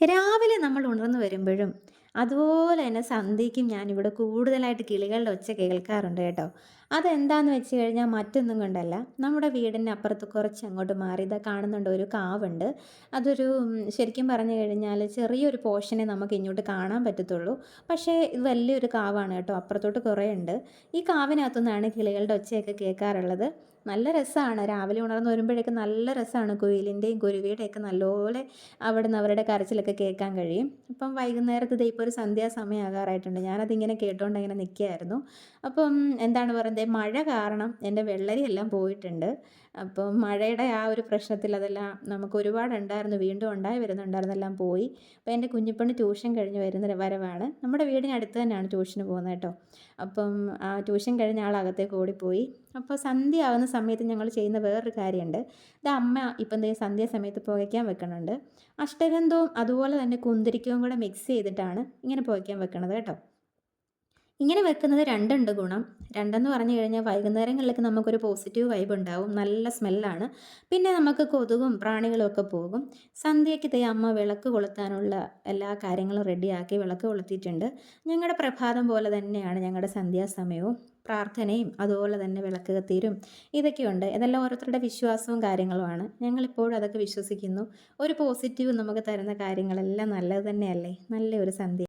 രാവിലെ നമ്മൾ ഉണർന്നു വരുമ്പോഴും അതുപോലെ തന്നെ സന്ധ്യയ്ക്കും ഞാനിവിടെ കൂടുതലായിട്ട് കിളികളുടെ ഒച്ച കേൾക്കാറുണ്ട് കേട്ടോ. അതെന്താന്ന് വെച്ച് കഴിഞ്ഞാൽ മറ്റൊന്നും കൊണ്ടല്ല. നമ്മുടെ വീടിന്റെ അപ്പുറത്ത് കുറച്ച് അങ്ങോട്ട് മാറി ഇതാ കാണുന്നുണ്ട് ഒരു കാവുണ്ട്. അതൊരു ശരിക്കും പറഞ്ഞു കഴിഞ്ഞാൽ ചെറിയൊരു പോർഷനെ നമുക്ക് ഇങ്ങോട്ട് കാണാൻ പറ്റത്തുള്ളൂ. പക്ഷേ ഇത് വലിയൊരു കാവാണ് കേട്ടോ അപ്പുറത്തോട്ട് കുറേ ഉണ്ട്. ഈ കാവിനകത്തുനിന്നാണ് കിളികളുടെ ഒച്ചയൊക്കെ കേൾക്കാറുള്ളത്. നല്ല രസമാണ് രാവിലെ ഉണർന്ന് വരുമ്പോഴേക്കും നല്ല രസമാണ് കുയിലിന്റെയും കുരുവിയുടെയൊക്കെ നല്ലപോലെ അവിടുന്ന് അവരുടെ കരച്ചിലൊക്കെ കേൾക്കാൻ കഴിയും. അപ്പം വൈകുന്നേരത്ത് ഇപ്പോൾ ഒരു സന്ധ്യാസമയം ആകാറായിട്ടുണ്ട് ഞാനതിങ്ങനെ കേട്ടുകൊണ്ട് ഇങ്ങനെ നിൽക്കുകയായിരുന്നു അപ്പം എന്താണ് പറയുന്നത് മഴ കാരണം എന്റെ വെള്ളരിയെല്ലാം പോയിട്ടുണ്ട്. അപ്പം മഴയുടെ ആ ഒരു പ്രശ്നത്തിൽ അതെല്ലാം നമുക്ക് ഒരുപാട് ഉണ്ടായിരുന്നു വീണ്ടും ഉണ്ടായി വരുന്നുണ്ടായിരുന്നു എല്ലാം പോയി. അപ്പോൾ എന്റെ കുഞ്ഞിപ്പണി ട്യൂഷൻ കഴിഞ്ഞ് വരുന്ന വരവാണ്. നമ്മുടെ വീടിനടുത്ത് തന്നെയാണ് ട്യൂഷന് പോകുന്നത് കേട്ടോ. അപ്പം ആ ട്യൂഷൻ കഴിഞ്ഞ ആളകത്തേക്ക് ഓടിപ്പോയി. അപ്പോൾ സന്ധ്യ ആവുന്ന സമയത്ത് ഞങ്ങൾ ചെയ്യുന്ന വേറൊരു കാര്യമുണ്ട്. ഇത് അമ്മ ഇപ്പം സന്ധ്യ സമയത്ത് പുകയ്ക്കാൻ വെക്കുന്നുണ്ട്. അഷ്ടഗന്ധവും അതുപോലെ തന്നെ കുന്തിരിക്കവും കൂടെ മിക്സ് ചെയ്തിട്ടാണ് ഇങ്ങനെ പുകയ്ക്കാൻ വെക്കണത് കേട്ടോ. ഇങ്ങനെ വെക്കുന്നത് രണ്ടുണ്ട് ഗുണം. രണ്ടെന്ന് പറഞ്ഞു കഴിഞ്ഞാൽ വൈകുന്നേരങ്ങളിലൊക്കെ നമുക്കൊരു പോസിറ്റീവ് വൈബ് ഉണ്ടാവും. നല്ല സ്മെല്ലാണ് പിന്നെ നമുക്ക് കൊതുകും പ്രാണികളും ഒക്കെ പോകും. സന്ധ്യയ്ക്ക് തേ അമ്മ വിളക്ക് കൊളുത്താനുള്ള എല്ലാ കാര്യങ്ങളും റെഡിയാക്കി വിളക്ക് കൊളുത്തിയിട്ടുണ്ട്. ഞങ്ങളുടെ പ്രഭാതം പോലെ തന്നെയാണ് ഞങ്ങളുടെ സന്ധ്യാസമയവും. പ്രാർത്ഥനയും അതുപോലെ തന്നെ വിളക്ക് കത്തീരും ഇതൊക്കെയുണ്ട്. ഇതെല്ലാം ഓരോരുത്തരുടെ വിശ്വാസവും കാര്യങ്ങളുമാണ് ഞങ്ങളിപ്പോഴും അതൊക്കെ വിശ്വസിക്കുന്നു. ഒരു പോസിറ്റീവ് നമുക്ക് തരുന്ന കാര്യങ്ങളെല്ലാം നല്ലത് തന്നെയല്ലേ? നല്ലൊരു സന്ധ്യ